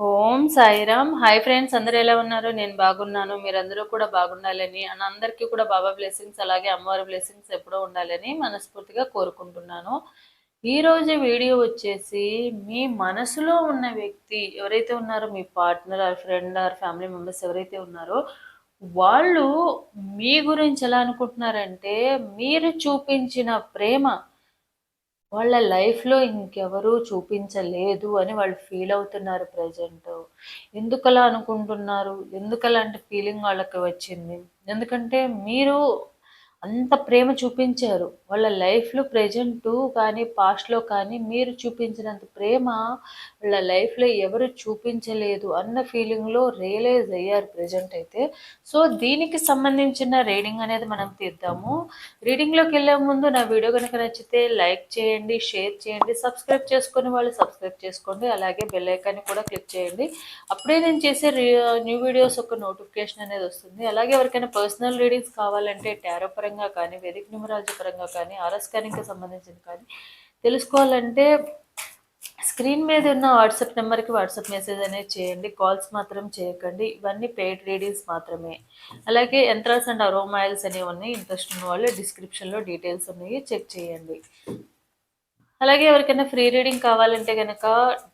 ఓం Sairam. Hi friends అందరూ ఎలా ఉన్నారు? నేను బాగున్నాను. మీరందరూ కూడా బాగుండాలని అండ్ అందరికీ కూడా బాబా బ్లెస్సింగ్స్ అలాగే అమ్మవారి బ్లెస్సింగ్స్ ఎప్పుడూ ఉండాలని మనస్ఫూర్తిగా కోరుకుంటున్నాను. ఈరోజు వీడియో వచ్చేసి మీ మనసులో ఉన్న వ్యక్తి ఎవరైతే ఉన్నారో మీ partner or friend or family members ఎవరైతే ఉన్నారో వాళ్ళు మీ గురించి ఎలా అనుకుంటున్నారంటే మీరు చూపించిన ప్రేమ వాళ్ళ లైఫ్లో ఇంకెవరూ చూపించలేదు అని వాళ్ళు ఫీల్ అవుతున్నారు ప్రజెంట్. ఎందుకలా అనుకుంటున్నారు? ఎందుకలాంటి ఫీలింగ్ వాళ్ళకి వచ్చింది? ఎందుకంటే మీరు అంత ప్రేమ చూపించారు. వాళ్ళ లైఫ్లో ప్రజెంట్ కానీ పాస్ట్లో కానీ మీరు చూపించినంత ప్రేమ వాళ్ళ లైఫ్లో ఎవరు చూపించలేదు అన్న ఫీలింగ్లో రియలైజ్ అయ్యారు ప్రజెంట్ అయితే. సో దీనికి సంబంధించిన రీడింగ్ అనేది మనం తీద్దాము. రీడింగ్లోకి వెళ్ళే ముందు నా వీడియో కనుక నచ్చితే లైక్ చేయండి షేర్ చేయండి సబ్స్క్రైబ్ చేసుకుని వాళ్ళు సబ్స్క్రైబ్ చేసుకోండి అలాగే బెల్ ఐకాన్ని కూడా క్లిక్ చేయండి. అప్పుడే నేను చేసే న్యూ వీడియోస్ ఒక నోటిఫికేషన్ అనేది వస్తుంది. అలాగే ఎవరికైనా పర్సనల్ రీడింగ్స్ కావాలంటే ట్యారో పరంగా పరంగా కానీ వేదిక న్యూమరాలజీ పరంగా కానీ ఆర్ఎస్కానింగ్కి సంబంధించింది కానీ తెలుసుకోవాలంటే స్క్రీన్ మీద ఉన్న వాట్సాప్ నెంబర్కి వాట్సాప్ మెసేజ్ అనేది చేయండి కాల్స్ మాత్రం చేయకండి ఇవన్నీ పెయిడ్ రీడింగ్స్ మాత్రమే. అలాగే ఎంట్రన్స్ అండ్ అరోమాయిల్స్ అనేవి ఉన్నాయి ఇంట్రెస్ట్ ఉన్న వాళ్ళు డిస్క్రిప్షన్లో డీటెయిల్స్ ఉన్నాయి చెక్ చేయండి. అలాగే ఎవరికైనా ఫ్రీ రీడింగ్ కావాలంటే కనుక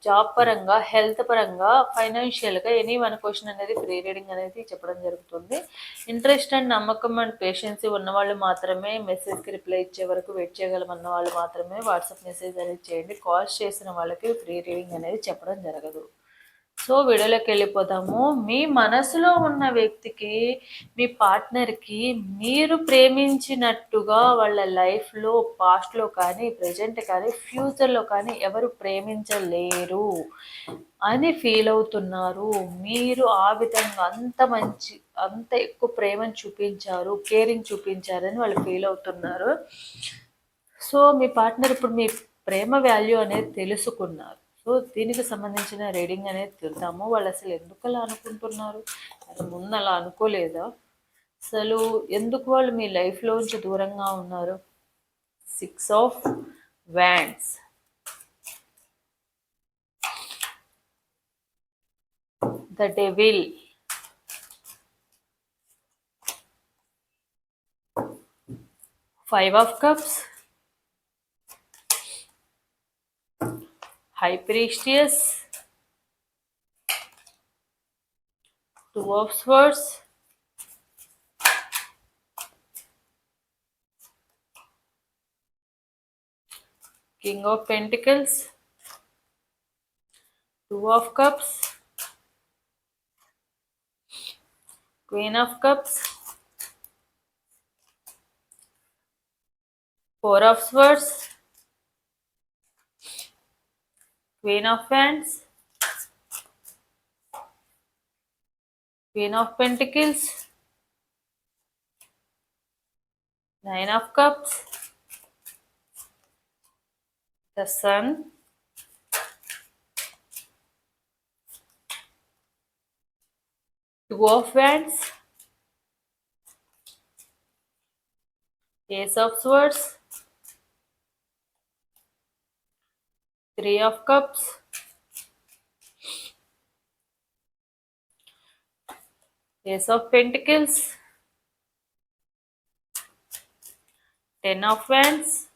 జాబ్ పరంగా హెల్త్ పరంగా ఫైనాన్షియల్గా ఎనీ వన్ క్వశ్చన్ అనేది ఫ్రీ రీడింగ్ అనేది చెప్పడం జరుగుతుంది. ఇంట్రెస్ట్ అండ్ నమ్మకం అండ్ పేషెన్సీ ఉన్నవాళ్ళు మాత్రమే మెసేజ్కి రిప్లై ఇచ్చే వరకు వెయిట్ చేయగలం అన్న వాళ్ళు మాత్రమే వాట్సాప్ మెసేజ్ అనేది చేయండి. కాల్స్ చేసిన వాళ్ళకి ఫ్రీ రీడింగ్ అనేది చెప్పడం జరగదు. సో వీడియోలోకి వెళ్ళిపోదాము మీ మనసులో ఉన్న వ్యక్తికి మీ పార్ట్నర్కి మీరు ప్రేమించినట్టుగా వాళ్ళ లైఫ్లో పాస్ట్లో కానీ ప్రజెంట్ కానీ ఫ్యూచర్లో కానీ ఎవరు ప్రేమించలేరు అని ఫీల్ అవుతున్నారు. మీరు ఆ విధంగా అంత మంచి అంత ఎక్కువ ప్రేమను చూపించారు కేరింగ్ చూపించారని వాళ్ళు ఫీల్ అవుతున్నారు. సో మీ పార్ట్నర్ ఇప్పుడు మీ ప్రేమ వాల్యూ అనేది తెలుసుకున్నారు. సో దీనికి సంబంధించిన రీడింగ్ అనేది చూద్దాము వాళ్ళు అసలు ఎందుకు అలా అనుకుంటున్నారు? అది ముందు అలా అనుకోలేదా? అసలు ఎందుకు వాళ్ళు మీ లైఫ్లోంచి దూరంగా ఉన్నారు? Six of wands the devil five of cups High Two of Swords, King of Pentacles, Two of Cups, Queen of Cups, Four of Swords, Queen of Wands, Queen of Pentacles, Nine of Cups, the Sun, Two of Wands, Ace of Swords, Three of Cups. Ace of Pentacles. Ten of Wands.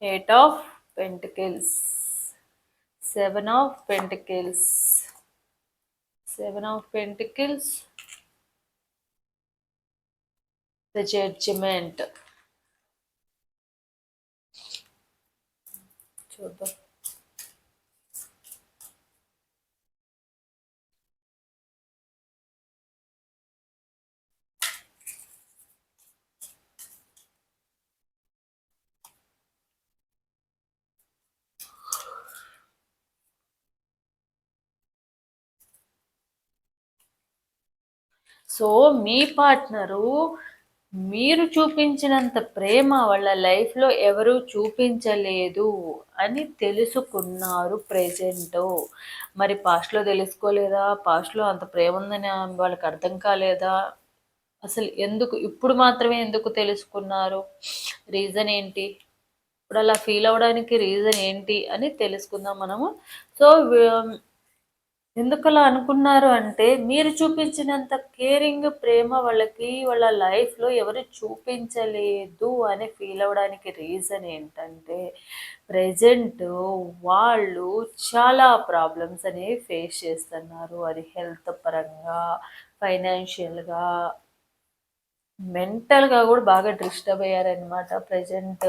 Eight of Pentacles. Seven of Pentacles. Seven of Pentacles. The Judgment. చూద్దాం so మీ partner మీరు చూపించినంత ప్రేమ వాళ్ళ లైఫ్లో ఎవరూ చూపించలేదు అని తెలుసుకున్నారు ప్రెజెంట్ మరి పాస్ట్లో తెలుసుకోలేదా? పాస్ట్లో అంత ప్రేమ ఉందని వాళ్ళకి అర్థం కాలేదా? అసలు ఎందుకు? ఇప్పుడు మాత్రమే ఎందుకు తెలుసుకున్నారు? రీజన్ ఏంటి? ఇప్పుడు అలా ఫీల్ అవ్వడానికి రీజన్ ఏంటి? అని తెలుసుకుందాం మనము. సో um, ఎందుకలా అనుకున్నారు అంటే మీరు చూపించినంత కేరింగ్ ప్రేమ వాళ్ళకి వాళ్ళ లైఫ్లో ఎవరు చూపించలేదు అని ఫీల్ అవ్వడానికి రీజన్ ఏంటంటే ప్రజెంట్ వాళ్ళు చాలా ప్రాబ్లమ్స్ అనేవి ఫేస్ చేస్తున్నారు. అది హెల్త్ పరంగా ఫైనాన్షియల్గా మెంటల్గా కూడా బాగా డిస్టర్బ్ అయ్యారనమాట ప్రజెంట్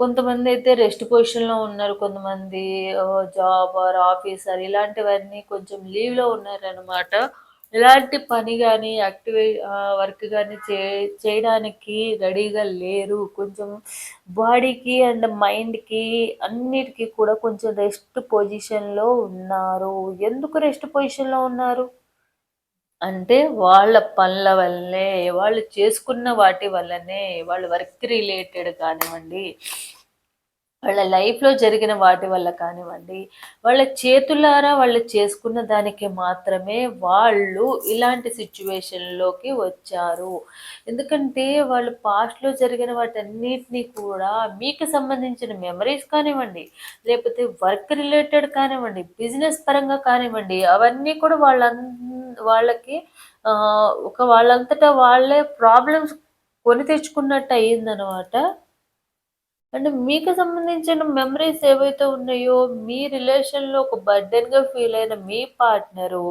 కొంతమంది అయితే రెస్ట్ పొజిషన్లో ఉన్నారు కొంతమంది జాబ్ ఆర్ ఆఫీసర్ ఇలాంటివన్నీ కొంచెం లీవ్లో ఉన్నారనమాట ఎలాంటి పని కానీ యాక్టివే వర్క్ కానీ చే చేయడానికి రెడీగా లేరు. కొంచెం బాడీకి అండ్ మైండ్కి అన్నిటికీ కూడా కొంచెం రెస్ట్ పొజిషన్లో ఉన్నారు. ఎందుకు రెస్ట్ పొజిషన్లో ఉన్నారు? అంటే వాళ్ళ పనుల వల్లే వాళ్ళు చేసుకున్న వాటి వల్లనే వాళ్ళ వర్క్ రిలేటెడ్ కానివ్వండి వాళ్ళ లైఫ్లో జరిగిన వాటి వల్ల కానివ్వండి వాళ్ళ చేతులారా వాళ్ళు చేసుకున్న దానికి మాత్రమే వాళ్ళు ఇలాంటి సిచ్యువేషన్లోకి వచ్చారు. ఎందుకంటే వాళ్ళు పాస్ట్లో జరిగిన వాటన్నిటినీ కూడా మీకు సంబంధించిన మెమరీస్ కానివ్వండి లేకపోతే వర్క్ రిలేటెడ్ కానివ్వండి బిజినెస్ పరంగా కానివ్వండి అవన్నీ కూడా వాళ్ళ వాళ్ళకి ఒక వాళ్ళంతటా వాళ్ళే ప్రాబ్లమ్స్ కొని తెచ్చుకున్నట్టు అయ్యిందనమాట అంటే మీకు సంబంధించిన మెమరీస్ ఏవైతే ఉన్నాయో మీ రిలేషన్‌లో ఒక బర్డెన్‌గా ఫీల్ అయిన మీ పార్ట్నరు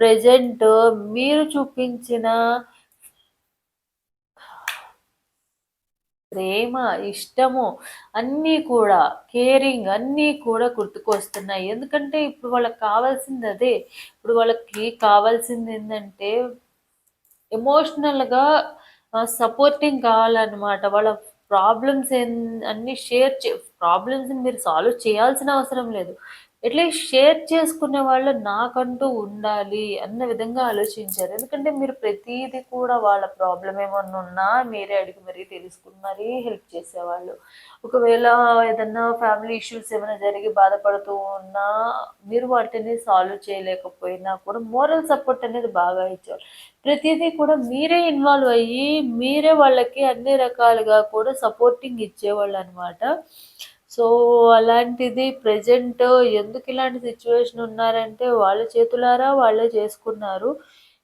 ప్రెజెంట్ మీరు చూపించిన ప్రేమ, ఇష్టము అన్నీ కూడా కేరింగ్ అన్నీ కూడా గుర్తుకొస్తున్నాయి. ఎందుకంటే ఇప్పుడు వాళ్ళకి కావాల్సింది అదే. ఇప్పుడు వాళ్ళకి కావాల్సింది ఏంటంటే ఎమోషనల్‌గా సపోర్టింగ్ కావాలన్నమాట. వాళ్ళ ప్రాబ్లమ్స్ అన్ని షేర్ చే ప్రాబ్లమ్స్ని మీరు సాల్వ్ చేయాల్సిన అవసరం లేదు. అట్లీస్ట్ షేర్ చేసుకునే వాళ్ళు నాకంటూ ఉండాలి అన్న విధంగా ఆలోచించారు. ఎందుకంటే మీరు ప్రతిదీ కూడా వాళ్ళ ప్రాబ్లం ఏమన్నా ఉన్నా మీరే అడిగి మరీ తెలుసుకుని మరీ హెల్ప్ చేసేవాళ్ళు. ఒకవేళ ఏదన్నా ఫ్యామిలీ ఇష్యూస్ ఏమైనా జరిగి బాధపడుతూ ఉన్నా మీరు వాటిని సాల్వ్ చేయలేకపోయినా కూడా మోరల్ సపోర్ట్ అనేది బాగా ఇచ్చేవాళ్ళు. ప్రతిదీ కూడా మీరే ఇన్వాల్వ్ అయ్యి మీరే వాళ్ళకి అన్ని రకాలుగా కూడా సపోర్టింగ్ ఇచ్చేవాళ్ళు అనమాట సో అలాంటిది ప్రజెంట్ ఎందుకు ఇలాంటి సిచ్యువేషన్ ఉన్నారంటే వాళ్ళ చేతులారా వాళ్ళే చేసుకున్నారు.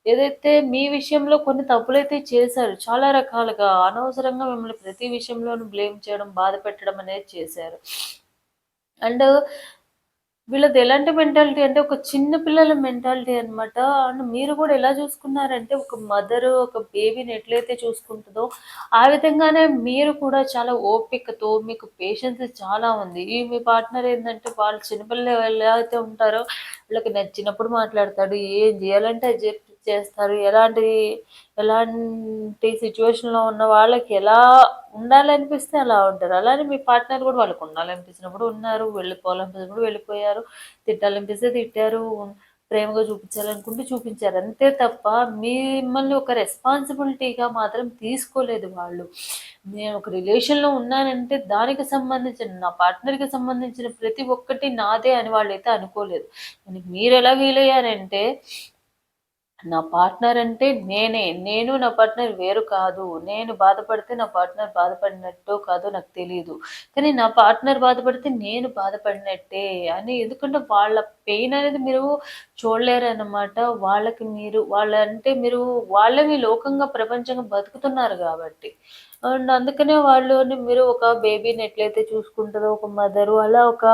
ఏదైతే మీ విషయంలో కొన్ని తప్పులైతే చేశారు చాలా రకాలుగా అనవసరంగా మిమ్మల్ని ప్రతి విషయంలోనూ బ్లేమ్ చేయడం బాధ పెట్టడం అనేది చేశారు. అండ్ వీళ్ళది ఎలాంటి మెంటాలిటీ అంటే ఒక చిన్న పిల్లల మెంటాలిటీ అనమాట అండ్ మీరు కూడా ఎలా చూసుకున్నారంటే ఒక మదర్ ఒక బేబీని ఎట్లయితే చూసుకుంటుందో ఆ విధంగానే మీరు కూడా చాలా ఓపికతో మీకు పేషెన్స్ చాలా ఉంది. ఈ మీ పార్ట్నర్ ఏంటంటే వాళ్ళు చిన్నపిల్లలు ఎలా అయితే ఉంటారో వాళ్ళకి నచ్చినప్పుడు మాట్లాడతాడు ఏం చేయాలంటే అది చేస్తారు? ఎలాంటి ఎలాంటి సిచ్యువేషన్లో ఉన్న వాళ్ళకి ఎలా ఉండాలనిపిస్తే అలా ఉంటారు. అలానే మీ పార్ట్నర్ కూడా వాళ్ళకి ఉండాలనిపించినప్పుడు ఉన్నారు వెళ్ళిపోవాలనిపించినప్పుడు వెళ్ళిపోయారు. తిట్టాలనిపిస్తే తిట్టారు. ప్రేమగా చూపించాలనుకుంటే చూపించారు. అంతే తప్ప మిమ్మల్ని ఒక రెస్పాన్సిబిలిటీగా మాత్రం తీసుకోలేదు వాళ్ళు. నేను ఒక రిలేషన్లో ఉన్నానంటే దానికి సంబంధించిన నా పార్ట్నర్కి సంబంధించిన ప్రతి ఒక్కటి నాదే అని వాళ్ళు అయితే అనుకోలేదు మీరు ఎలా వీలయ్యారంటే నా పార్ట్నర్ అంటే నేనే. నేను నా పార్ట్నర్ వేరు కాదు. నేను బాధపడితే నా పార్ట్నర్ బాధపడినట్టు కాదో నాకు తెలియదు కానీ నా పార్ట్నర్ బాధపడితే నేను బాధపడినట్టే అని ఎందుకంటే వాళ్ళ పెయిన్ అనేది మీరు చూడలేరు అన్నమాట వాళ్ళకి మీరు వాళ్ళంటే మీరు వాళ్ళే మీ లోకంగా ప్రపంచంగా బతుకుతున్నారు కాబట్టి. అండ్ అందుకనే వాళ్ళు మీరు ఒక బేబీని ఎట్లయితే చూసుకుంటారో ఒక మదరు అలా ఒక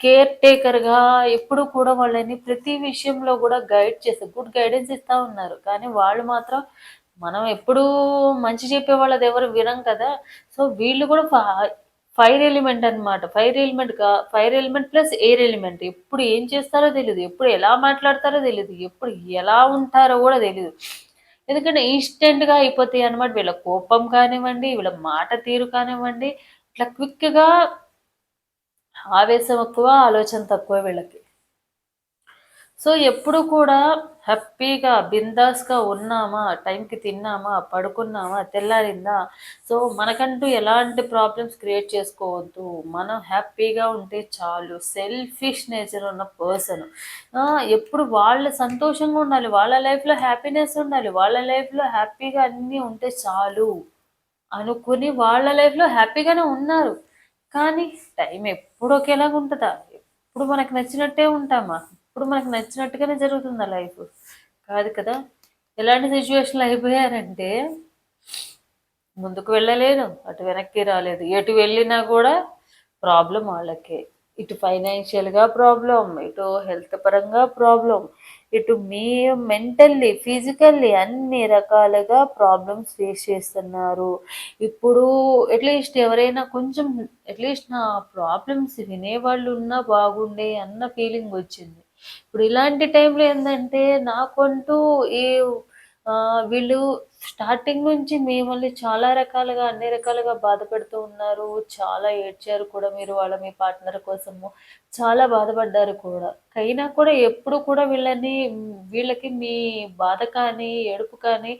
కేర్ టేకర్‌గా ఎప్పుడు కూడా వాళ్ళని ప్రతి విషయంలో కూడా గైడ్ చేస్తారు. గుడ్ గైడెన్స్ ఇస్తూ ఉన్నారు. కానీ వాళ్ళు మాత్రం మనం ఎప్పుడూ మంచి చెప్పే వాళ్ళది ఎవరు వినం కదా! సో, వీళ్ళు కూడా ఫైర్ ఎలిమెంట్ అనమాట. ఫైర్ ఎలిమెంట్ కా fire element plus air element. ఎప్పుడు ఏం చేస్తారో తెలియదు ఎప్పుడు ఎలా మాట్లాడతారో తెలియదు ఎప్పుడు ఎలా ఉంటారో కూడా తెలియదు ఎందుకంటే ఇన్‌స్టెంట్‌గా అయిపోతాయి అనమాట. వీళ్ళ కోపం కానివ్వండి, వీళ్ళ మాట తీరు కానివ్వండి, ఇట్లా క్విక్‌గా ఆవేశం ఎక్కువ ఆలోచన తక్కువ వీళ్ళకి. సో ఎప్పుడు కూడా హ్యాపీగా బిందాస్గా ఉన్నామా టైంకి తిన్నామా పడుకున్నామా తెల్లారిందా? సో మనకంటూ ఎలాంటి ప్రాబ్లమ్స్ క్రియేట్ చేసుకోవద్దు. మనం హ్యాపీగా ఉంటే చాలు. సెల్ఫిష్ నేచర్ ఉన్న పర్సన్. ఎప్పుడు వాళ్ళ సంతోషంగా ఉండాలి. వాళ్ళ లైఫ్లో హ్యాపీనెస్ ఉండాలి. వాళ్ళ లైఫ్లో హ్యాపీగా అన్నీ ఉంటే చాలు అనుకుని వాళ్ళ లైఫ్లో హ్యాపీగానే ఉన్నారు. కానీ టైం ఎప్పుడు ఒకేలాగా ఉంటుందా? ఎప్పుడు మనకు నచ్చినట్టే ఉంటామా? ఇప్పుడు మనకు నచ్చినట్టుగానే జరుగుతుందా లైఫ్? కాదు కదా. ఎలాంటి సిచ్యువేషన్లు అయిపోయారంటే ముందుకు వెళ్ళలేదు అటు వెనక్కి రాలేదు. ఎటు వెళ్ళినా కూడా ప్రాబ్లం వాళ్ళకే. ఇటు ఫైనాన్షియల్గా ప్రాబ్లం ఇటు హెల్త్ పరంగా ప్రాబ్లం ఇటు మీ మెంటల్లీ ఫిజికల్లీ అన్ని రకాలుగా ప్రాబ్లమ్స్ ఫేస్ చేస్తున్నారు. ఇప్పుడు అట్లీస్ట్ ఎవరైనా కొంచెం అట్లీస్ట్ నా ప్రాబ్లమ్స్ వినేవాళ్ళు ఉన్నా బాగుండే అన్న ఫీలింగ్ వచ్చింది. ఇప్పుడు ఇలాంటి టైంలో ఏంటంటే నాకంటూ ఈ వీళ్ళు స్టార్టింగ్ నుంచి మిమ్మల్ని చాలా రకాలుగా అన్ని రకాలుగా బాధపడుతూ ఉన్నారు. చాలా ఏడ్చారు కూడా మీరు వాళ్ళ మీ పార్ట్నర్ కోసము. చాలా బాధపడ్డారు కూడా. అయినా కూడా ఎప్పుడు కూడా వీళ్ళని వీళ్ళకి మీ బాధ కానీ ఏడుపు కానీ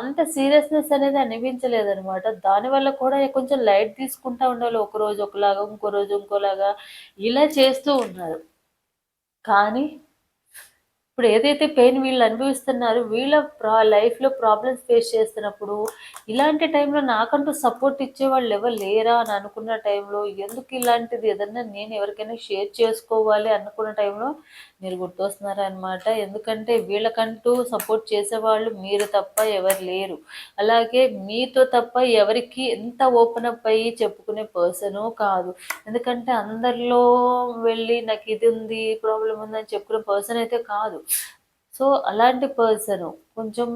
అంత సీరియస్నెస్ అనేది అనిపించలేదనమాట దానివల్ల కూడా కొంచెం లైట్ తీసుకుంటా ఉండాలి. ఒక రోజు ఒకలాగా ఇంకో రోజు ఇంకోలాగా ఇలా చేస్తూ ఉన్నారు. కానీ ఇప్పుడు ఏదైతే పెయిన్ వీళ్ళు అనుభవిస్తున్నారో వీళ్ళ ప్రా లైఫ్లో ప్రాబ్లమ్స్ ఫేస్ చేస్తున్నప్పుడు ఇలాంటి టైంలో నాకంటూ సపోర్ట్ ఇచ్చే వాళ్ళు ఎవరు లేరా అని అనుకున్న టైంలో ఎందుకు ఇలాంటిది? ఏదన్నా నేను ఎవరికైనా షేర్ చేసుకోవాలి అనుకున్న టైంలో మీరు గుర్తొస్తున్నారనమాట ఎందుకంటే వీళ్ళకంటూ సపోర్ట్ చేసేవాళ్ళు మీరు తప్ప ఎవరు లేరు. అలాగే మీతో తప్ప ఎవరికి ఎంత ఓపెన్ అప్ అయ్యి చెప్పుకునే పర్సను కాదు. ఎందుకంటే అందరిలో వెళ్ళి నాకు ఇది ఉంది ప్రాబ్లం ఉందని చెప్పుకునే పర్సన్ అయితే కాదు. సో అలాంటి పర్సన్ కొంచెం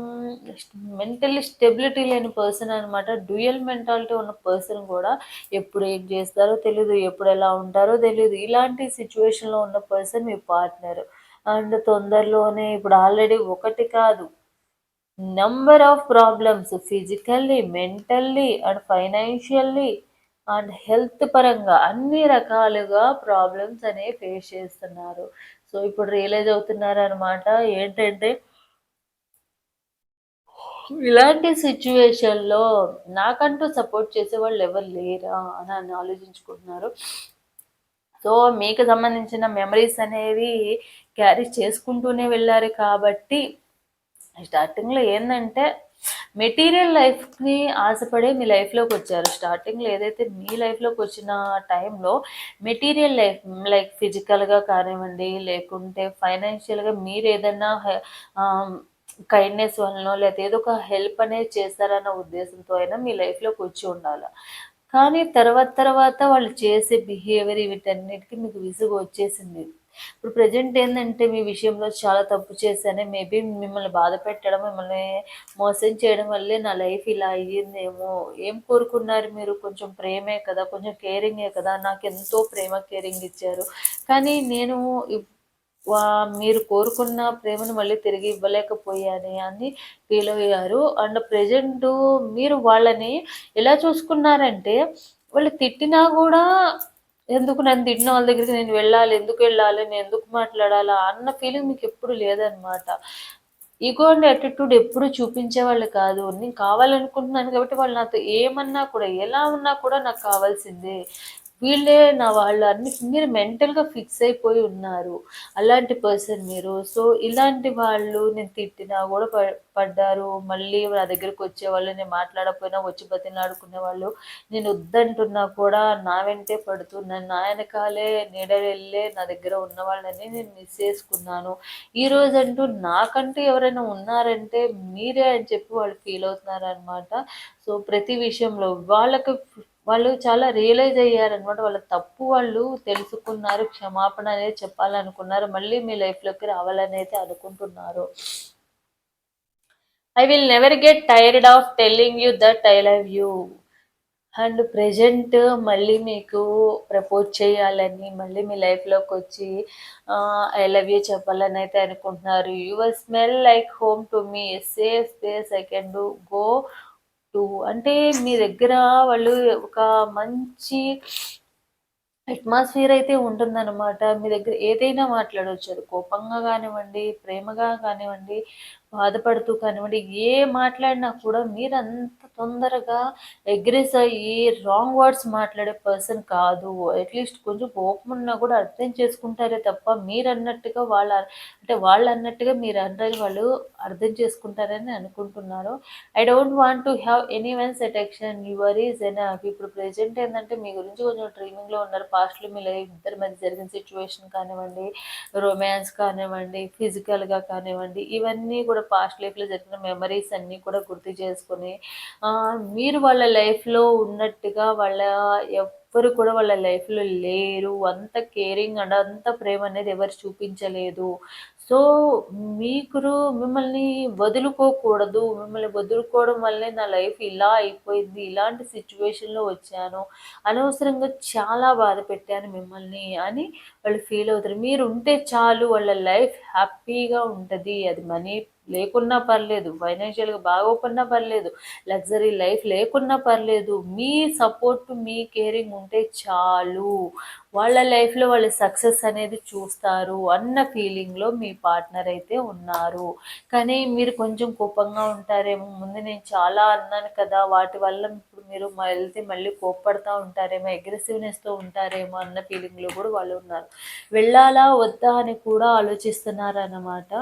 మెంటల్లీ స్టెబిలిటీ లేని పర్సన్ అనమాట డ్యూయల్ మెంటాలిటీ ఉన్న పర్సన్ కూడా ఎప్పుడు ఏం చేస్తారో తెలియదు ఎప్పుడు ఎలా ఉంటారో తెలియదు ఇలాంటి సిచ్యువేషన్లో ఉన్న పర్సన్ మీ పార్ట్నర్ అండ్ తొందరలోనే ఇప్పుడు ఆల్రెడీ ఒకటి కాదు number of problems physically mentally and financially and health పరంగా అన్ని రకాలుగా ప్రాబ్లమ్స్ అనేవి ఫేస్ చేస్తున్నారు. సో ఇప్పుడు రియలైజ్ అవుతున్నారు అనమాట ఏంటంటే ఇలాంటి సిచ్యువేషన్లో నాకంటూ సపోర్ట్ చేసే వాళ్ళు ఎవరు లేరా అని ఆలోచించుకుంటున్నారు. సో మీకు సంబంధించిన మెమరీస్ అనేవి క్యారీ చేసుకుంటూనే వెళ్ళారు కాబట్టి స్టార్టింగ్లో ఏంటంటే మెటీరియల్ లైఫ్ని ఆశపడే మీ లైఫ్లోకి వచ్చారు. స్టార్టింగ్లో ఏదైతే మీ లైఫ్లోకి వచ్చిన టైంలో మెటీరియల్ లైఫ్ లైక్ ఫిజికల్గా కానివ్వండి లేకుంటే ఫైనాన్షియల్గా మీరు ఏదైనా కైండ్నెస్ వలన లేకపోతే ఏదో ఒక హెల్ప్ అనేది చేస్తారన్న ఉద్దేశంతో అయినా మీ లైఫ్లోకి వచ్చి ఉండాలి. కానీ తర్వాత తర్వాత వాళ్ళు చేసే బిహేవియర్ వీటన్నిటికీ మీకు విసుగు వచ్చేసింది. ఇప్పుడు ప్రజెంట్ ఏంటంటే మీ విషయంలో చాలా తప్పు చేశానే మేబీ మిమ్మల్ని బాధ పెట్టడం మిమ్మల్ని మోసం చేయడం వల్లే నా లైఫ్ ఇలా అయ్యిందేమో. ఏం కోరుకున్నారు మీరు? కొంచెం ప్రేమే కదా కొంచెం కేరింగే కదా. నాకు ఎంతో ప్రేమ కేరింగ్ ఇచ్చారు. కానీ నేను మీరు కోరుకున్న ప్రేమను మళ్ళీ తిరిగి ఇవ్వలేకపోయాను అని ఫీల్ అయ్యారు. అండ్ ప్రజెంట్ మీరు వాళ్ళని ఎలా చూసుకున్నారంటే వాళ్ళు తిట్టినా కూడా ఎందుకు నన్ను తిట్టిన వాళ్ళ దగ్గరికి నేను వెళ్ళాలి ఎందుకు వెళ్ళాలి నేను ఎందుకు మాట్లాడాలా అన్న ఫీలింగ్ మీకు ఎప్పుడు లేదనమాట ఈగో అండ్ అటిట్యూడ్ ఎప్పుడు చూపించే వాళ్ళు కాదు. నేను కావాలనుకుంటున్నాను కాబట్టి వాళ్ళు నాతో ఏమన్నా కూడా ఎలా ఉన్నా కూడా నాకు కావాల్సిందే. వీళ్ళే నా వాళ్ళు అన్ని మీరు మెంటల్గా ఫిక్స్ అయిపోయి ఉన్నారు. అలాంటి పర్సన్ మీరు. సో ఇలాంటి వాళ్ళు నేను తిట్టినా కూడా పడ్డారు. మళ్ళీ నా దగ్గరికి వచ్చేవాళ్ళు నేను మాట్లాడకపోయినా వచ్చి బతిలాడుకునే వాళ్ళు నేను వద్దంటున్నా కూడా నా వెంటే పడుతూ నా వెనకాలే నీడలెళ్ళే నా దగ్గర ఉన్న వాళ్ళని నేను మిస్ చేసుకున్నాను. ఈ అంటూ నాకంటూ ఎవరైనా ఉన్నారంటే మీరే అని చెప్పి వాళ్ళు ఫీల్ అవుతున్నారనమాట సో ప్రతి విషయంలో వాళ్ళకి వాళ్ళు చాలా రియలైజ్ అయ్యారనమాట వాళ్ళ తప్పు వాళ్ళు తెలుసుకున్నారు క్షమాపణ అనేది చెప్పాలనుకున్నారు మళ్ళీ మీ లైఫ్లోకి రావాలని అయితే అనుకుంటున్నారు. I will never get tired of telling you that I love you and present మళ్ళీ మీకు ప్రపోజ్ చేయాలని మళ్ళీ మీ లైఫ్లోకి వచ్చి ఐ లవ్ యూ చెప్పాలని అయితే అనుకుంటున్నారు. Your smell like home to me safe space I can do go to అంటే మీ దగ్గర వాళ్ళు ఒక మంచి అట్మాస్ఫియర్ అయితే ఉంటుందన్నమాట. మీ దగ్గర ఏదైనా మాట్లాడవచ్చు అది కోపంగా కానివ్వండి ప్రేమగా కానివ్వండి బాధపడుతూ కానివ్వండి ఏ మాట్లాడినా కూడా మీరు అంత తొందరగా అగ్రెస్ అయ్యి రాంగ్ వర్డ్స్ మాట్లాడే పర్సన్ కాదు. అట్లీస్ట్ కొంచెం కోపం ఉన్నా కూడా అర్థం చేసుకుంటారే తప్ప మీరు అన్నట్టుగా వాళ్ళ అంటే వాళ్ళు అన్నట్టుగా మీరు అన్నది వాళ్ళు అర్థం చేసుకుంటారని అనుకుంటున్నారు. I don't want to have anyone's attention your is enough ఇప్పుడు ప్రెజెంట్ ఏంటంటే మీ గురించి కొంచెం డ్రీమింగ్లో ఉన్నారు. పాస్ట్లో మీ లైఫ్ ఇద్దరి మధ్య జరిగిన సిచ్యువేషన్ కానివ్వండి రొమాన్స్ కానివ్వండి ఫిజికల్గా కానివ్వండి ఇవన్నీ కూడా పాస్ట్ లైఫ్లో జరిగిన మెమరీస్ అన్నీ కూడా గుర్తు చేసుకొని మీరు వాళ్ళ లైఫ్లో ఉన్నట్టుగా వాళ్ళ ఎవ్వరు కూడా వాళ్ళ లైఫ్లో లేరు. అంత కేరింగ్ అండ్ అంత ప్రేమ అనేది ఎవరు చూపించలేదు. సో మీకు మిమ్మల్ని వదులుకోకూడదు. మిమ్మల్ని వదులుకోవడం వల్లే నా లైఫ్ ఇలా అయిపోయింది. ఇలాంటి సిచ్యువేషన్లో వచ్చాను. అనవసరంగా చాలా బాధ పెట్టాను మిమ్మల్ని అని వాళ్ళు ఫీల్ అవుతారు. మీరు ఉంటే చాలు వాళ్ళ లైఫ్ హ్యాపీగా ఉంటుంది. అది మనీ లేకున్నా పర్లేదు ఫైనాన్షియల్గా బాగోకున్నా పర్లేదు లగ్జరీ లైఫ్ లేకున్నా పర్లేదు మీ సపోర్ట్ మీ కేరింగ్ ఉంటే చాలు. వాళ్ళ లైఫ్లో వాళ్ళ సక్సెస్ అనేది చూస్తారు అన్న ఫీలింగ్లో మీ పార్ట్నర్ అయితే ఉన్నారు. కానీ మీరు కొంచెం కోపంగా ఉంటారేమో ముందు నేను చాలా అన్నాను కదా వాటి వల్ల ఇప్పుడు మీరు వెళ్తే మళ్ళీ కోప్పడుతూ ఉంటారేమో అగ్రెసివ్నెస్తో ఉంటారేమో అన్న ఫీలింగ్లో కూడా వాళ్ళు ఉన్నారు. వెళ్ళాలా వద్దా అని కూడా ఆలోచిస్తున్నారు అన్నమాట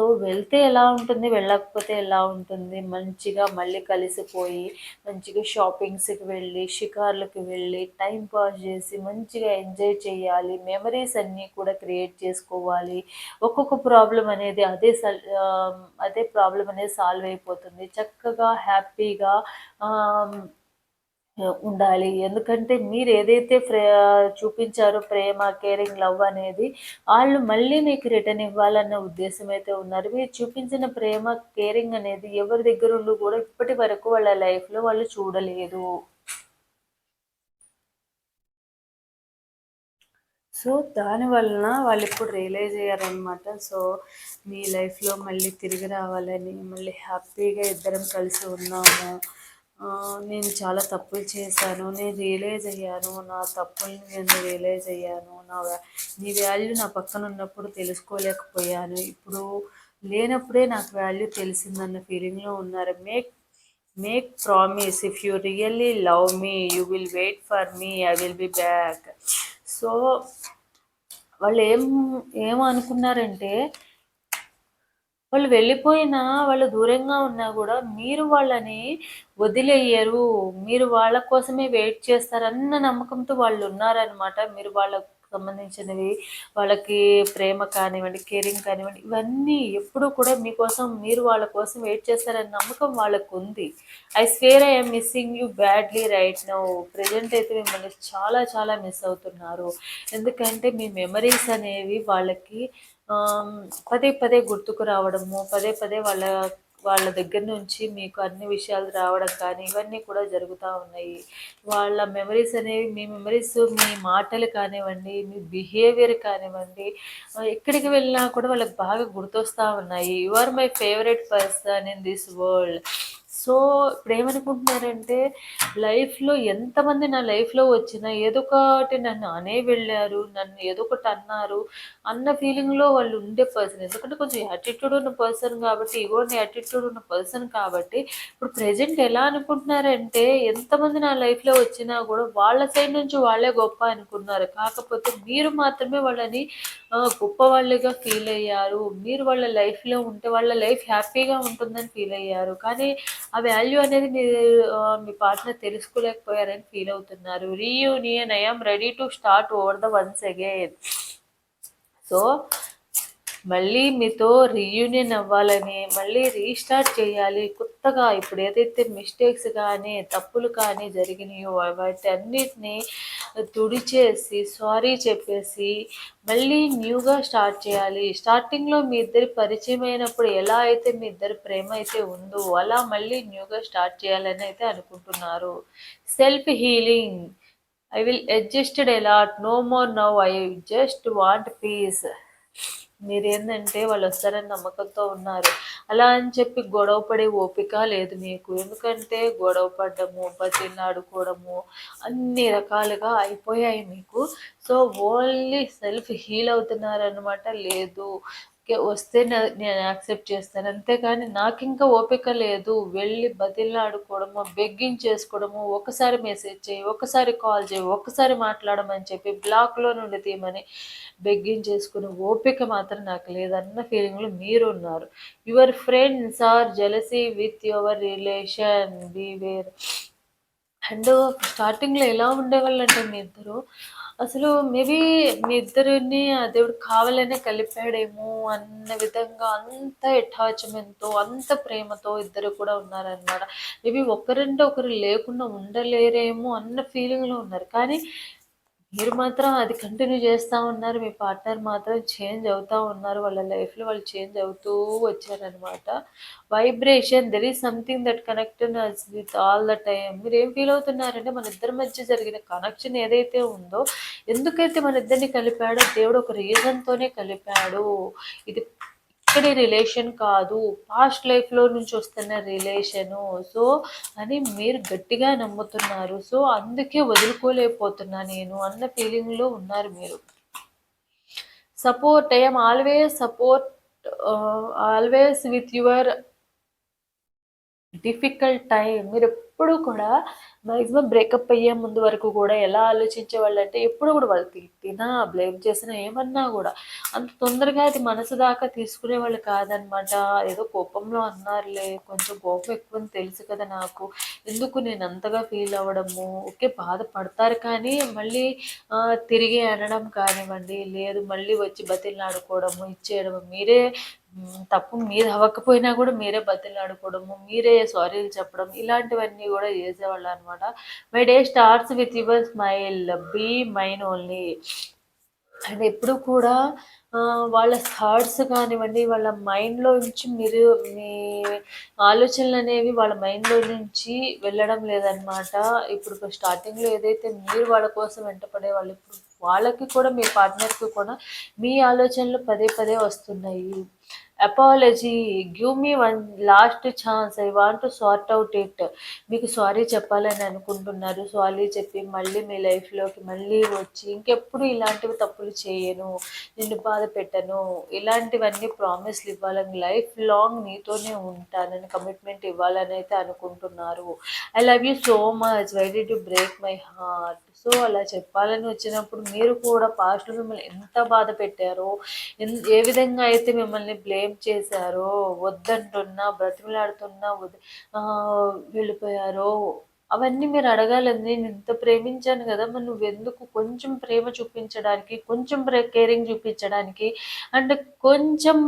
సో వెళ్తే ఎలా ఉంటుంది వెళ్ళకపోతే ఎలా ఉంటుంది? మంచిగా మళ్ళీ కలిసిపోయి మంచిగా షాపింగ్స్కి వెళ్ళి షికార్లకు వెళ్ళి టైం పాస్ చేసి మంచిగా ఎంజాయ్ చేయాలి మెమరీస్ అన్నీ కూడా క్రియేట్ చేసుకోవాలి. ఒక్కొక్క ప్రాబ్లం అనేది అదే అదే ప్రాబ్లం అనేది సాల్వ్ అయిపోతుంది. చక్కగా హ్యాపీగా ఉండాలి. ఎందుకంటే మీరు ఏదైతే ప్రే చూపించారో ప్రేమ కేరింగ్ లవ్ అనేది వాళ్ళు మళ్ళీ మీకు రిటర్న్ ఇవ్వాలన్న ఉద్దేశం అయితే ఉన్నారు. మీరు చూపించిన ప్రేమ కేరింగ్ అనేది ఎవరి దగ్గర ఉండి కూడా ఇప్పటి వరకు వాళ్ళ లైఫ్లో వాళ్ళు చూడలేదు. సో దాని వలన వాళ్ళు ఇప్పుడు రియలైజ్ అయ్యారనమాట సో మీ లైఫ్లో మళ్ళీ తిరిగి రావాలని మళ్ళీ హ్యాపీగా ఇద్దరం కలిసి ఉన్నాము. నేను చాలా తప్పులు చేశాను నేను రియలైజ్ అయ్యాను నా తప్పుల్ని నేను రియలైజ్ అయ్యాను నా నీ వాల్యూ నా పక్కన ఉన్నప్పుడు తెలుసుకోలేకపోయాను. ఇప్పుడు లేనప్పుడే నాకు వాల్యూ తెలిసిందన్న ఫీలింగ్లో ఉన్నారు. Make make promise if you really love me you will wait for me I will be back so వాళ్ళు ఏం ఏమనుకున్నారంటే వాళ్ళు వెళ్ళిపోయినా వాళ్ళు దూరంగా ఉన్నా కూడా మీరు వాళ్ళని వదిలేయరు మీరు వాళ్ళ కోసమే వెయిట్ చేస్తారన్న నమ్మకంతో వాళ్ళు ఉన్నారనమాట మీరు వాళ్ళ సంబంధించినవి వాళ్ళకి ప్రేమ కానివ్వండి కేరింగ్ కానివ్వండి ఇవన్నీ ఎప్పుడూ కూడా మీకోసం మీరు వాళ్ళ కోసం వెయిట్ చేస్తారన్న నమ్మకం వాళ్ళకు ఉంది I swear I'm missing you badly right now. Present అయితే మిమ్మల్ని చాలా చాలా మిస్ అవుతున్నారు. ఎందుకంటే మీ మెమరీస్ అనేవి వాళ్ళకి పదే పదే గుర్తుకు రావడము పదే పదే వాళ్ళ వాళ్ళ దగ్గర నుంచి మీకు అన్ని విషయాలు రావడం కానీ ఇవన్నీ కూడా జరుగుతూ ఉన్నాయి. వాళ్ళ మెమరీస్ అనేవి మీ మెమరీస్ మీ మాటలు కానివ్వండి మీ బిహేవియర్ కానివ్వండి ఎక్కడికి వెళ్ళినా కూడా వాళ్ళకి బాగా గుర్తొస్తూ ఉన్నాయి. You are my favourite person in this world so ఇప్పుడు ఏమనుకుంటున్నారంటే లైఫ్లో ఎంతమంది నా లైఫ్లో వచ్చినా ఏదో ఒకటి నన్ను అనే వెళ్ళారు నన్ను ఏదో ఒకటి అన్నారు అన్న ఫీలింగ్లో వాళ్ళు ఉండే పర్సన్. ఎందుకంటే కొంచెం యాటిట్యూడ్ ఉన్న పర్సన్ కాబట్టి ఇగోని యాటిట్యూడ్ ఉన్న పర్సన్ కాబట్టి ఇప్పుడు ప్రజెంట్ ఎలా అనుకుంటున్నారంటే ఎంతమంది నా లైఫ్లో వచ్చినా కూడా వాళ్ళ సైడ్ నుంచి వాళ్ళే గొప్ప అనుకున్నారు. కాకపోతే మీరు మాత్రమే వాళ్ళని గొప్ప వాళ్ళుగా ఫీల్ అయ్యారు. మీరు వాళ్ళ లైఫ్లో ఉంటే వాళ్ళ లైఫ్ హ్యాపీగా ఉంటుందని ఫీల్ అయ్యారు. కానీ ఆ వాల్యూ అనేది మీరు మీ పార్ట్నర్ తెలుసుకోలేకపోయారని ఫీల్ అవుతున్నారు. Reunion I'm ready to start over the once again so మళ్ళీ మీతో రీయూనియన్ అవ్వాలని మళ్ళీ రీస్టార్ట్ చేయాలి. కొత్తగా ఇప్పుడు ఏదైతే మిస్టేక్స్ కానీ తప్పులు కానీ జరిగినాయో వాటి అన్నిటినీ తుడిచేసి సారీ చెప్పేసి మళ్ళీ న్యూగా స్టార్ట్ చేయాలి. స్టార్టింగ్లో మీ ఇద్దరి పరిచయం అయినప్పుడు ఎలా అయితే మీ ఇద్దరి ప్రేమ అయితే ఉందో అలా మళ్ళీ న్యూగా స్టార్ట్ చేయాలని అయితే అనుకుంటున్నారు. Self healing I will adjusted a lot no more now I just want peace మీరేంటంటే వాళ్ళు వస్తారని నమ్మకంతో ఉన్నారు. అలా అని చెప్పి గొడవ పడే ఓపిక లేదు మీకు. ఎందుకంటే గొడవ పడ్డము బతిలాడుకోవడము అన్ని రకాలుగా అయిపోయాయి మీకు. సో ఓన్లీ సెల్ఫ్ హీల్ అవుతున్నారనమాట లేదు. వస్తే నేను యాక్సెప్ట్ చేస్తాను. అంతేగాని నాకు ఇంకా ఓపిక లేదు. వెళ్ళి బతిల్లాడుకోవడము బెగ్గింగ్ చేసుకోవడము ఒకసారి మెసేజ్ చేయి ఒకసారి కాల్ చేయి ఒకసారి మాట్లాడమని చెప్పి బ్లాక్లో నుండి తీయమని బెగ్గింగ్ చేసుకునే ఓపిక మాత్రం నాకు లేదన్న ఫీలింగ్లో మీరు ఉన్నారు your friends are jealousy with your relation. Beware and స్టార్టింగ్లో ఎలా ఉండేవాళ్ళు అంటే మీ ఇద్దరు అసలు మేబీ మీ ఇద్దరిని ఆ దేవుడు కావాలనే కలిపాడేమో అన్న విధంగా అంత అటాచ్మెంట్తో అంత ప్రేమతో ఇద్దరు కూడా ఉన్నారనమాట మేబీ ఒకరంటే ఒకరు లేకుండా ఉండలేరేమో అన్న ఫీలింగ్లో ఉన్నారు. కానీ మీరు మాత్రం అది కంటిన్యూ చేస్తూ ఉన్నారు. మీ పార్ట్నర్ మాత్రం చేంజ్ అవుతూ ఉన్నారు. వాళ్ళ లైఫ్లో వాళ్ళు చేంజ్ అవుతూ వచ్చారనమాట vibration there is something that connect with all the time మీరు ఏం ఫీల్ అవుతున్నారంటే మన ఇద్దరి మధ్య జరిగిన కనెక్షన్ ఏదైతే ఉందో ఎందుకైతే మన ఇద్దరిని కలిపాడో దేవుడు ఒక రీజన్తోనే కలిపాడు. ఇది ఇక్కడి రిలేషన్ కాదు. పాస్ట్ లైఫ్లో నుంచి వస్తున్న రిలేషను సో అని మీరు గట్టిగా నమ్ముతున్నారు. సో అందుకే వదులుకోలేకపోతున్నా నేను అన్న ఫీలింగ్లో ఉన్నారు మీరు. Support I'm always support always with your difficult time మీరు ఎప్పుడు కూడా మ్యాక్సిమం బ్రేకప్ అయ్యే ముందు వరకు కూడా ఎలా ఆలోచించే వాళ్ళు అంటే ఎప్పుడు కూడా వాళ్ళు తిట్టినా బ్లేమ్ చేసినా ఏమన్నా కూడా అంత తొందరగా అది మనసు దాకా తీసుకునే వాళ్ళు కాదనమాట. ఏదో కోపంలో అన్నారులే కొంచెం కోపం ఎక్కువ అని తెలుసు కదా నాకు. ఎందుకు నేను అంతగా ఫీల్ అవ్వడము? ఓకే బాధపడతారు కానీ మళ్ళీ తిరిగి అనడం కానివ్వండి లేదు మళ్ళీ వచ్చి బతిలాడుకోవడము ఇచ్చేయడము మీరే తప్పు మీరు అవ్వకపోయినా కూడా మీరే బతిలాడుకోవడము మీరే సారీలు చెప్పడం ఇలాంటివన్నీ కూడా చేసేవాళ్ళు అనమాట my day starts with your smile be mine only and ఎప్పుడు కూడా వాళ్ళ థాట్స్ కానివ్వండి వాళ్ళ మైండ్లో నుంచి మీరు మీ ఆలోచనలు అనేవి వాళ్ళ మైండ్లో నుంచి వెళ్ళడం లేదనమాట ఇప్పుడు స్టార్టింగ్లో ఏదైతే మీరు వాళ్ళ కోసం వెంటపడే వాళ్ళు ఇప్పుడు వాళ్ళకి కూడా మీ పార్ట్నర్కి కూడా మీ ఆలోచనలు పదే పదే వస్తున్నాయి. Apology give me one last chance I want to sort out it మీకు సారీ చెప్పాలని అనుకుంటున్నారు. సారీ చెప్పి మళ్ళీ మీ లైఫ్లోకి మళ్ళీ వచ్చి ఇంకెప్పుడు ఇలాంటివి తప్పులు చేయను. నిన్ను బాధ పెట్టను. ఇలాంటివన్నీ ప్రామిస్లు ఇవ్వాలని లైఫ్ లాంగ్ నీతోనే ఉంటానని కమిట్మెంట్ ఇవ్వాలని అయితే అనుకుంటున్నారు. I love you so much why did to break my heart so అలా చెప్పాలని వచ్చినప్పుడు మీరు కూడా పాస్ట్లో మిమ్మల్ని ఎంత బాధ పెట్టారో ఎన్- ఏ విధంగా అయితే మిమ్మల్ని బ్లేమ్ చేశారో? వద్దంటున్నా బ్రతిమలాడుతున్నా వద్ వెళ్ళిపోయారో? అవన్నీ మీరు అడగాలండి. నేను ఇంత ప్రేమించాను కదా మరి నువ్వెందుకు కొంచెం ప్రేమ చూపించడానికి కొంచెం కేరింగ్ చూపించడానికి అండ్ కొంచెం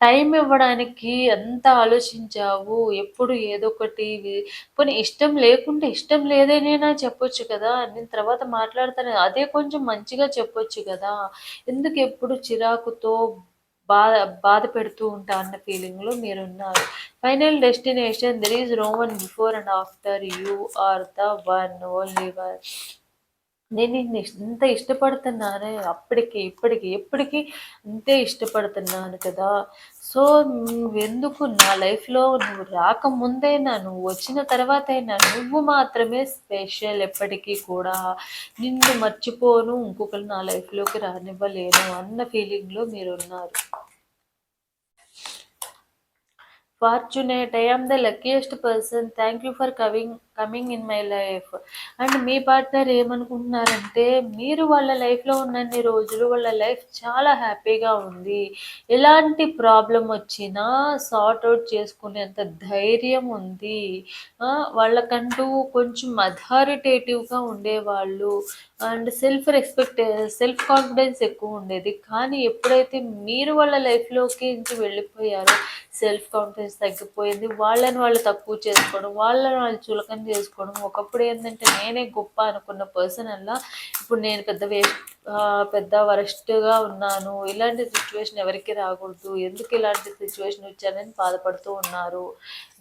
టైం ఇవ్వడానికి ఎంత ఆలోచించావు? ఎప్పుడు ఏదో ఒకటి కొన్ని ఇష్టం లేకుంటే ఇష్టం లేదనేనా చెప్పొచ్చు కదా. నేను తర్వాత మాట్లాడతాను. అదే కొంచెం మంచిగా చెప్పొచ్చు కదా. ఎందుకు ఎప్పుడు చిరాకుతో బాధ బాధ పెడుతూ ఉంటా అన్న ఫీలింగ్లో మీరున్నారు. Final destination there is roman before and after you are the one only one నేను నిన్ను ఇంత ఇష్టపడుతున్నానే అప్పటికి ఇప్పటికి ఎప్పటికీ అంతే ఇష్టపడుతున్నాను కదా. సో నువ్వెందుకు నా లైఫ్లో నువ్వు రాకముందైనా నువ్వు వచ్చిన తర్వాత అయినా నువ్వు మాత్రమే స్పెషల్ ఎప్పటికీ కూడా. నిన్ను మర్చిపోను ఇంకొకరు నా లైఫ్లోకి రానివ్వలేను అన్న ఫీలింగ్లో మీరు ఉన్నారు fortunate I am the luckiest person thank you for coming coming in my life and me partner ఏమనుకుంటున్నారంటే మీరు వాళ్ళ లైఫ్లో ఉన్నన్ని రోజులు వాళ్ళ లైఫ్ చాలా హ్యాపీగా ఉంది. ఎలాంటి ప్రాబ్లం వచ్చినా సార్ట్ అవుట్ చేసుకునేంత ధైర్యం ఉంది. వాళ్ళకంటూ కొంచెం అథారిటేటివ్గా ఉండేవాళ్ళు. And self respect self confidence ఎక్కువ ఉండేది. కానీ ఎప్పుడైతే మీరు వాళ్ళ లైఫ్లోకి ఇంటి వెళ్ళిపోయారో సెల్ఫ్ కాన్ఫిడెన్స్ తగ్గిపోయింది. వాళ్ళని వాళ్ళు తక్కువ చేసుకోవడం వాళ్ళని వాళ్ళు చులకన చేసుకోవడం. ఒకప్పుడు ఏంటంటే నేనే గొప్ప అనుకున్న పర్సన్ అలా ఇప్పుడు నేను పెద్ద వేస్ట్ పెద్ద వరస్ట్గా ఉన్నాను. ఇలాంటి సిచ్యువేషన్ ఎవరికి రాకూడదు. ఎందుకు ఇలాంటి సిచ్యువేషన్ వచ్చానని బాధపడుతూ ఉన్నారు.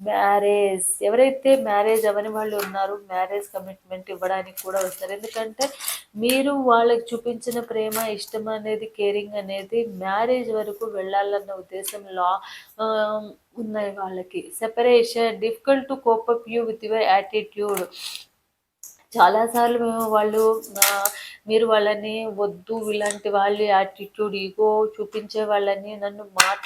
మ్యారేజ్ ఎవరైతే మ్యారేజ్ అవని వాళ్ళు ఉన్నారు మ్యారేజ్ కమిట్మెంట్ ఇవ్వడానికి కూడా వస్తారు. ఎందుకంటే మీరు వాళ్ళకి చూపించిన ప్రేమ ఇష్టం అనేది కేరింగ్ అనేది మ్యారేజ్ వరకు వెళ్ళాలన్న ఉద్దేశం లా ఉన్నాయి వాళ్ళకి. Separation difficult to cope up you with your attitude. చాలాసార్లు మేము వాళ్ళు మీరు వాళ్ళని వద్దు ఇలాంటి వాళ్ళు యాటిట్యూడ్ ఈగో చూపించే వాళ్ళని నన్ను మాట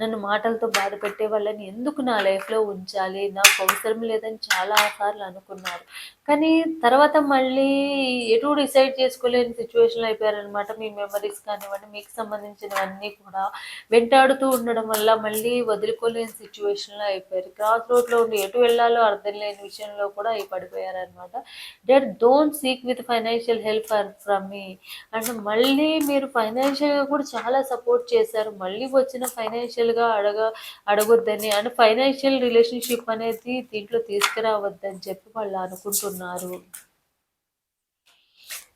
నన్ను మాటలతో బాధ పెట్టే వాళ్ళని ఎందుకు నా లైఫ్లో ఉంచాలి? నాకు అవసరం లేదని చాలా సార్లు అనుకున్నారు. కానీ తర్వాత మళ్ళీ ఎటు డిసైడ్ చేసుకోలేని సిచ్యువేషన్లో అయిపోయారనమాట మీ మెమరీస్ కానివ్వండి మీకు సంబంధించినవన్నీ కూడా వెంటాడుతూ ఉండడం వల్ల మళ్ళీ వదులుకోలేని సిచ్యువేషన్లో అయిపోయారు. క్రాస్ రోడ్లో ఉండి ఎటు వెళ్ళాలో అర్థం లేని విషయంలో కూడా అయి పడిపోయారనమాట debt don't seek with financial help from me and మళ్ళీ మీరు ఫైనాన్షియల్గా కూడా చాలా సపోర్ట్ చేశారు. మళ్ళీ వచ్చిన ఫైనాన్షియల్గా అడగ అడగొద్దని. అండ్ ఫైనాన్షియల్ రిలేషన్షిప్ అనేది దీంట్లో తీసుకురావద్దని చెప్పి వాళ్ళు అనుకుంటున్నారు.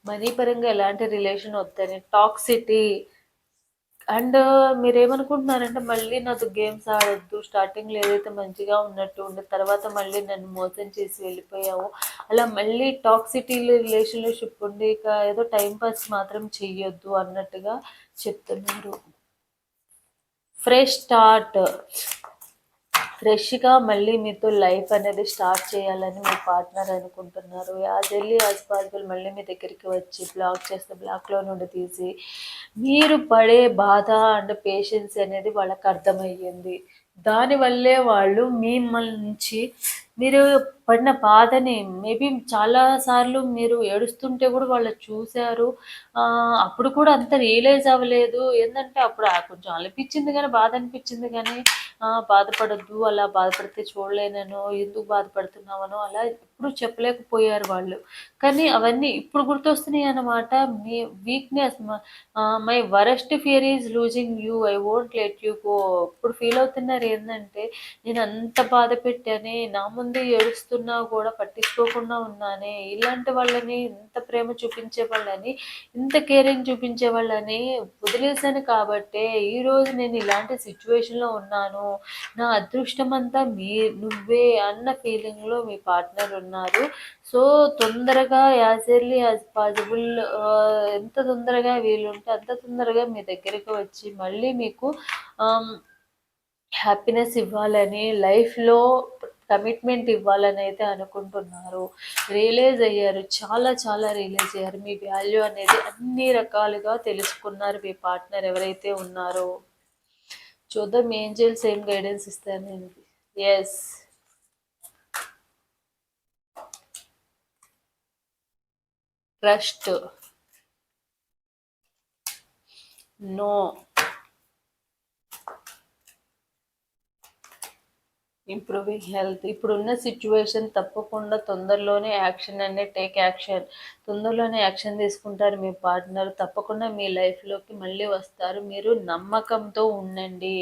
మనీ పరంగా ఎలాంటి రిలేషన్ వద్దని? టాక్సిటీ అండ్ మీరేమనుకుంటున్నారంటే మళ్ళీ నాతో గేమ్స్ ఆడొద్దు స్టార్టింగ్లో ఏదైతే మంచిగా ఉన్నట్టు ఉండే తర్వాత మళ్ళీ నన్ను మోసం చేసి వెళ్ళిపోయావు అలా మళ్ళీ టాక్సిటీ రిలేషన్షిప్ ఉండి ఇక ఏదో టైంపాస్ మాత్రం చెయ్యొద్దు అన్నట్టుగా చెప్తున్నారు. Fresh start. ఫ్రెష్గా మళ్ళీ మీతో లైఫ్ అనేది స్టార్ట్ చేయాలని మీ పార్ట్నర్ అనుకుంటున్నారు. యాజ్ ఎర్లీ యాజ్ పాసిబుల్ మళ్ళీ మీ దగ్గరికి వచ్చి బ్లాక్ చేస్తే బ్లాక్లో నుండి తీసి మీరు పడే బాధ అండ్ పేషెన్స్ అనేది వాళ్ళకి అర్థమయ్యింది. దానివల్లే వాళ్ళు మిమ్మల్ని నుంచి మీరు పడిన బాధని. మేబీ చాలాసార్లు మీరు ఏడుస్తుంటే కూడా వాళ్ళు చూశారు. అప్పుడు కూడా అంత రియలైజ్ అవ్వలేదు. ఏంటంటే అప్పుడు కొంచెం అనిపించింది కానీ బాధ అనిపించింది కానీ బాధపడద్దు అలా బాధపడితే చూడలేనను ఎందుకు బాధపడుతున్నావనో అలా ఎప్పుడు చెప్పలేకపోయారు వాళ్ళు. కానీ అవన్నీ ఇప్పుడు గుర్తొస్తున్నాయి అన్నమాట. మీ weakness my worst fear is losing you I won't let you go ఇప్పుడు ఫీల్ అవుతున్నారు ఏంటంటే నేను అంత బాధ పెట్టానే నా ముందు చెప్తున్నా కూడా పట్టించుకోకుండా ఉన్నానే. ఇలాంటి వాళ్ళని ఇంత ప్రేమ చూపించే వాళ్ళని ఇంత కేరింగ్ చూపించే వాళ్ళని వదిలేశాను కాబట్టే ఈరోజు నేను ఇలాంటి సిచ్యువేషన్లో ఉన్నాను. నా అదృష్టం అంతా మీ నువ్వే అన్న ఫీలింగ్లో మీ పార్ట్నర్ ఉన్నారు. సో తొందరగా యాజ్ ఎర్లీ యాజ్ పాసిబుల్ ఎంత తొందరగా వీలుంటే అంత తొందరగా మీ దగ్గరికి వచ్చి మళ్ళీ మీకు హ్యాపీనెస్ ఇవ్వాలని లైఫ్లో కమిట్మెంట్ ఇవ్వాలని అయితే అనుకుంటున్నారు. రియలైజ్ అయ్యారు. చాలా చాలా రియలైజ్ అయ్యారు. మీ వాల్యూ అనేది అన్ని రకాలుగా తెలుసుకున్నారు మీ పార్ట్నర్ ఎవరైతే ఉన్నారో. చూద్దాం ఏంజల్స్ ఏం గైడెన్స్ ఇస్తారు yes trust no improving health ఇప్పుడున్న సిచ్యువేషన్ తప్పకుండా తొందరలోనే యాక్షన్ అంటే టేక్ యాక్షన్ తొందరలోనే యాక్షన్ తీసుకుంటారు మీ పార్ట్నర్ తప్పకుండా మీ లైఫ్లోకి మళ్ళీ వస్తారు. మీరు నమ్మకంతో ఉండండి.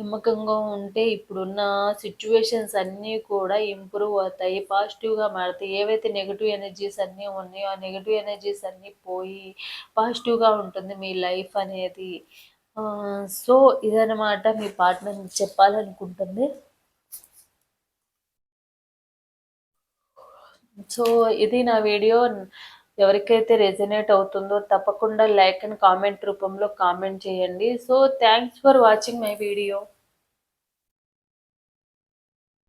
నమ్మకంగా ఉంటే ఇప్పుడున్న సిచ్యువేషన్స్ అన్నీ కూడా ఇంప్రూవ్ అవుతాయి. పాజిటివ్గా మారుతాయి. ఏవైతే నెగిటివ్ ఎనర్జీస్ అన్నీ ఉన్నాయో ఆ నెగిటివ్ ఎనర్జీస్ అన్నీ పోయి పాజిటివ్గా ఉంటుంది మీ లైఫ్ అనేది. సో ఇదనమాట మీ పార్ట్నర్ చెప్పాలనుకుంటుంది. సో ఇది నా వీడియో. ఎవరికైతే రెజనేట్ అవుతుందో తప్పకుండా లైక్ అండ్ కామెంట్ రూపంలో కామెంట్ చేయండి. So thanks for watching my video.